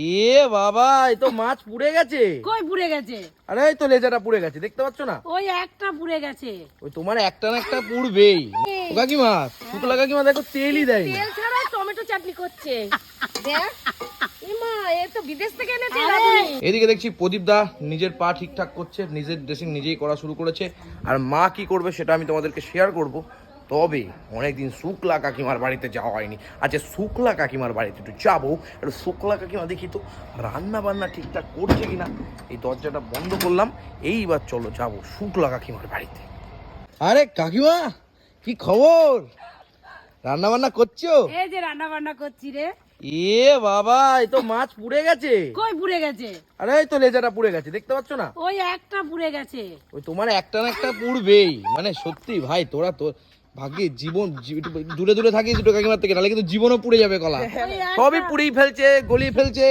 এ বাবা এই তো মাছ পুড়ে গেছে। কই পুড়ে গেছে? আরে এই তো লেজাটা পুড়ে গেছে দেখতে পাচ্ছ না? ওই একটা পুড়ে গেছে। ওই তোমার একটা না একটা পুড়বেই। ও কাকিমা দেখো তেলই দেয়নি তেল ছাড়া টমেটো চাটনি করছে। দেখ ইমা এ তো বিদেশ থেকে এনেছে আরে, রাঁধুনি। এদিকে দেখছি প্রদীপ দা নিজের পা ঠিকঠাক করছে নিজের ড্রেসিং নিজেই করা শুরু করেছে। আর মা কি করবে সেটা আমি তোমাদেরকে শেয়ার করব। তবে অনেকদিন শুক্লা কাকিমার বাড়িতে যাওয়া হয়নি। আচ্ছা শুক্লা কাকিমার বাড়িতে একটু যাব। একটু শুক্লা কাকিমা দেখি তো রান্না বান্না ঠিকঠাক করছে কিনা? এই দরজাটা বন্ধ করলাম। এইবার চলো যাব শুক্লা কাকিমার বাড়িতে। আরে কাকিমা কি খবর? রান্না বান্না করছ? এই যে রান্না বান্না করছি রে। এ বাবা এই তো মাছ পুড়ে গেছে। কই পুড়ে গেছে? আরে এই তো লেজাটা পুড়ে গেছে দেখতে পাচ্ছ না? ওই একটা পুড়ে গেছে। ওই তোমার একটা না একটা পুড়বেই। মানে সত্যি ভাই তোরা তো ভাগ্যে জীবন দূরে দূরে থাকিস দুটো কাকিমার থেকে নাহলে কিন্তু জীবনও পুড়ে যাবে কলা ওই একটা- সবই পুড়েই ফেলছে গলিয়ে ফেলছে।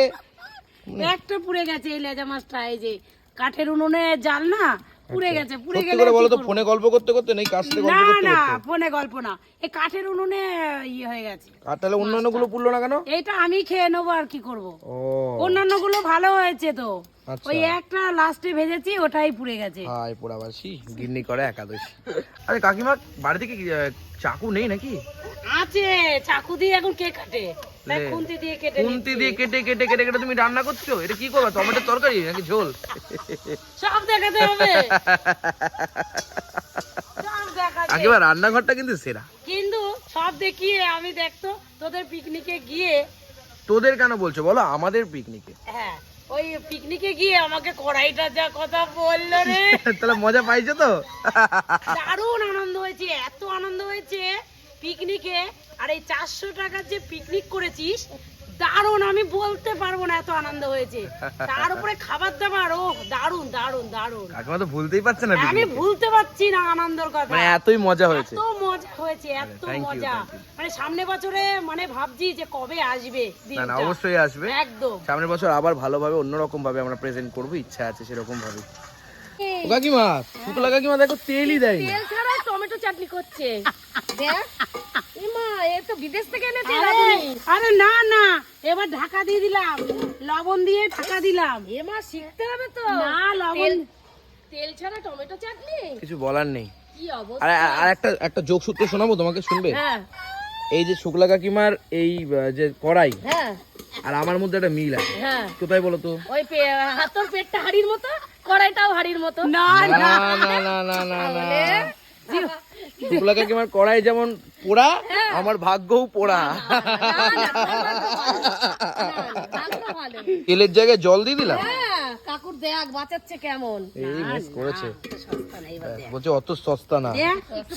একটা পুড়ে গেছে এই লেজা মাছটা এই যে কাঠের উনুনে জাল না পুড়ে গেছে পুড়ে গেলে বলো তো ফোনে গল্প করতে করতে নেই কাজ থেকে গল্প করতে না ফোনে গল্প না। এই কাঠের উনুনে ইয়ে হয়ে গেছে। আর তাহলে অন্যান্যগুলো পুড়লো না কেন? এইটা আমি খেয়ে নেব আর কি করব। ও। অন্যান্যগুলো ভালো হয়েছে তো। আচ্ছা। ওই একটা লাস্টে ভেজেছি ওটাই পুড়ে গেছে। হাই পোড়াবাসি গিন্নি করে একাদশী। আরে কাকিমা বাড়ি থেকে কি, চাকু নেই নাকি? আছে চাকু দিয়ে এখন কে কাটে। খুন্তি দিয়ে কেটে খুন্তি দিয়ে কেটে কেটে কেটে কেটে তুমি রান্না করছ? এটা কি করবে টমেটোর তরকারি নাকি ঝোল? সব দেখাতে হবে। একেবারে রান্নাঘরটা কিন্তু সেরা। কিন্তু সব দেখিয়ে আমি দেখতো তোদের পিকনিকে গিয়ে তোদের কেন বলছো? বলো আমাদের পিকনিকে। হ্যাঁ ওই পিকনিকে গিয়ে আমাকে কড়াইটা যা কথা বলল রে। তাহলে মজা পাইছো তো? দারুণ আনন্দ হয়েছে এত আনন্দ হয়েছে। পিকনিকে আর এই চারশো টাকার যে পিকনিক করেছিস দারুণ আমি বলতে পারব না এত আনন্দ হয়েছে। তার উপরে খাবার দাবার ও দারুণ দারুণ দারুণ। কাকিমা তো ভুলতেই পারছে না আমি ভুলতে পারছি না আনন্দের কথা। মানে এতই মজা হয়েছে। এত মজা হয়েছে এত মজা। মানে সামনে বছরে মানে ভাবছি যে কবে আসবে না না অবশ্যই আসবে। একদম। সামনের বছর আবার ভালোভাবে অন্যরকম ভাবে আমরা প্রেজেন্ট করব ইচ্ছা আছে সেরকম ভাবে কাকিমা শুকলা কাকিমা দেখো তেলই দেয়নি তেল চাটনি করছে। দেখ ইমা এ তো বিদেশ থেকে এনেছে আরে, না না এবার ঢাকা দিয়ে দিলাম। লবণ দিয়ে ঢাকা দিলাম। এমা শিখতে হবে তো। না লবণ তেল ছাড়া টমেটো চাটনি? কিছু বলার নেই। কি অবস্থা? আর আর একটা একটা যোগ সূত্র শোনাবো তোমাকে শুনবে? হ্যাঁ। এই যে শুক্লা কাকিমার এই যে কড়াই হ্যাঁ। আর আমার মধ্যে একটা মিল আছে। হ্যাঁ। কোথায় বলো তো? ওই পে- হাতর পেটটা হাড়ির মতো কড়াইটাও হাড়ির মতো। না না। না না না না না শুক্লা কাকিমার কড়াই যেমন পোড়া আমার ভাগ্যও পোড়া তেলের জায়গায় জল দিয়ে দিলাম হ্যাঁ কাকুর দেখ বাঁচাচ্ছে কেমন এই মিস করেছে সস্তা না এবার দেখ বলছে অত সস্তা না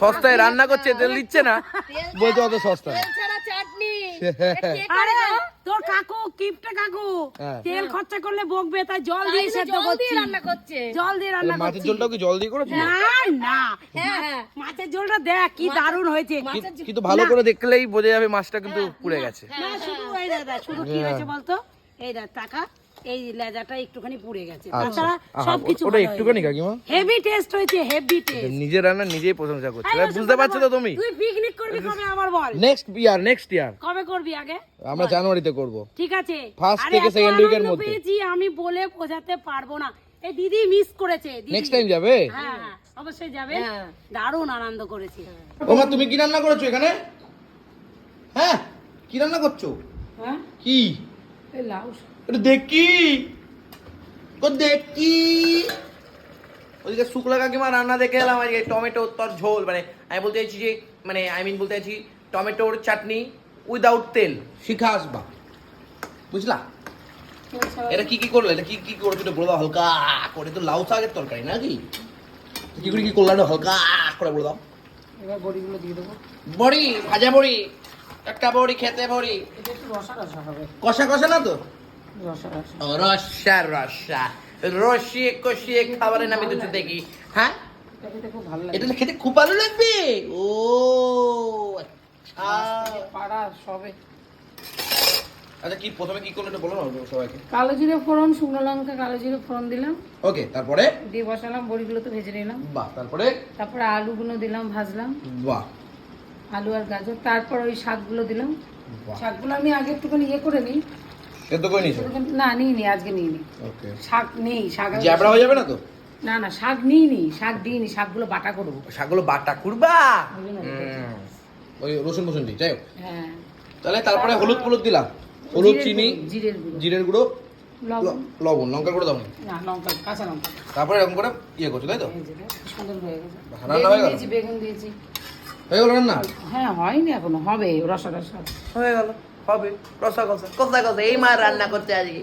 সস্তায় রান্না করছে তেল দিচ্ছে না বলছে অত সস্তা না চাটনি কাকু কিপটা কাকু। হ্যাঁ। তেল খরচা করলে বকবে তাই জল দিয়ে সেদ্ধ করছি। রান্না করছে। জল দিয়ে রান্না মাছের ঝোলটা কি জল দিয়ে না না। হ্যাঁ হ্যাঁ। মাছের ঝোলটা দেখ কি দারুণ হয়েছে। কিন্তু ভালো করে দেখলেই বোঝা যাবে মাছটা কিন্তু পুড়ে গেছে। না শুধু এই দাদা শুধু কি হয়েছে বলতো? এই দাদা টাকা। এই লেজাটা একটুখানি পুড়ে গেছে। আচ্ছা। তাছাড়া সবকিছু ওটা একটুখানি কাকিমা? হেভি টেস্ট হয়েছে হেভি টেস্ট নিজের রান্না নিজেই প্রশংসা করছে। বুঝতে পারছ তো তুমি? তুই পিকনিক করবি কবে আমার বল? নেক্সট ইয়ার নেক্সট ইয়ার কবে করবি আগে? আমরা জানুয়ারিতে করব। ঠিক আছে। আরে থেকে এর আনন্দ মধ্যে। পেয়েছি আমি বলে বোঝাতে পারব না। এই দিদি মিস করেছে দিদি। নেক্সট টাইম যাবে? হ্যাঁ হ্যাঁ, অবশ্যই যাবে। হ্যাঁ। দারুণ আনন্দ করেছি। ওমা তুমি কি রান্না করেছ এখানে? হ্যাঁ? কি রান্না করছ? হ্যাঁ? কি? এই লাউ দেখি। ও দেখি। ওইদিকে শুক্লা কাকিমা রান্না দেখে এলাম আজকে টমেটো তোর ঝোল মানে আমি বলতে চাইছি যে মানে আই মিন বলতে চাইছি টমেটোর চাটনি উইদাউট তেল। শিখা আসবা। বুঝলা? এটা কি কি করলে? এটা কি কি করেছ? এটা বলে হালকা করে। তো লাউ শাকের তরকারি নাকি? কি করে কি করলে হালকা করে বলে দাও। এবার বড়িগুলো দিয়ে দেবো। বড়ি ভাজা বড়ি একটা বড়ি খেতে বড়ি। হবে। কষা কষা না তো? রসা রসা। রসিয়ে কষিয়ে খাবারের নামে দুটো দেখি। হ্যাঁ? এটা খেতে খুব ভালো খেতে খুব ভালো লাগবে? ও আচ্ছা। পাড়া সবে। আচ্ছা কি প্রথমে কি করল বলো না সবাইকে? কালো জিরে ফোড়ন শুকনো লঙ্কা কালো জিরে ফোড়ন দিলাম। ওকে তারপরে? দিয়ে বসালাম বড়িগুলো তো ভেজে নিলাম। বাহ তারপরে? তারপরে আলুগুলো দিলাম ভাজলাম। বাহ। আলু আর গাজর। তারপর ওই শাকগুলো দিলাম। শাকগুলো আমি আগে একটুখানি ইয়ে করে নিই। সেদ্ধ করে নিয়েছো? না নিই নি আজকে নিই নি ওকে। শাক নেই শাক জ্যাবড়া হয়ে যাবে না তো? না না শাক নিই নি শাক দিই নি শাকগুলো বাটা করব। শাকগুলো বাটা করবা? ওই রসুন ফসুন দিই যাই হোক হ্যাঁ। তাহলে তারপরে হলুদ হলুদ দিলাম। হলুদ চিনি জিরের গুঁড়ো। জিরের গুঁড়ো লবণ। লঙ্কা গুঁড়ো দাও। না লঙ্কা কাঁচা লঙ্কা। তারপরে এরকম করে ইয়ে করছ তাই তো? সুন্দর হয়ে গেছে। রান্না হয়ে বেগুন গেল? দিয়েছি বেগুন দিয়েছি। হয়ে গেল রান্না? হ্যাঁ হয়নি এখনও হবে রসা রসা হয়ে গেল। হবে রসা কষা কষা কষা এই মা রান্না করতে আজকে।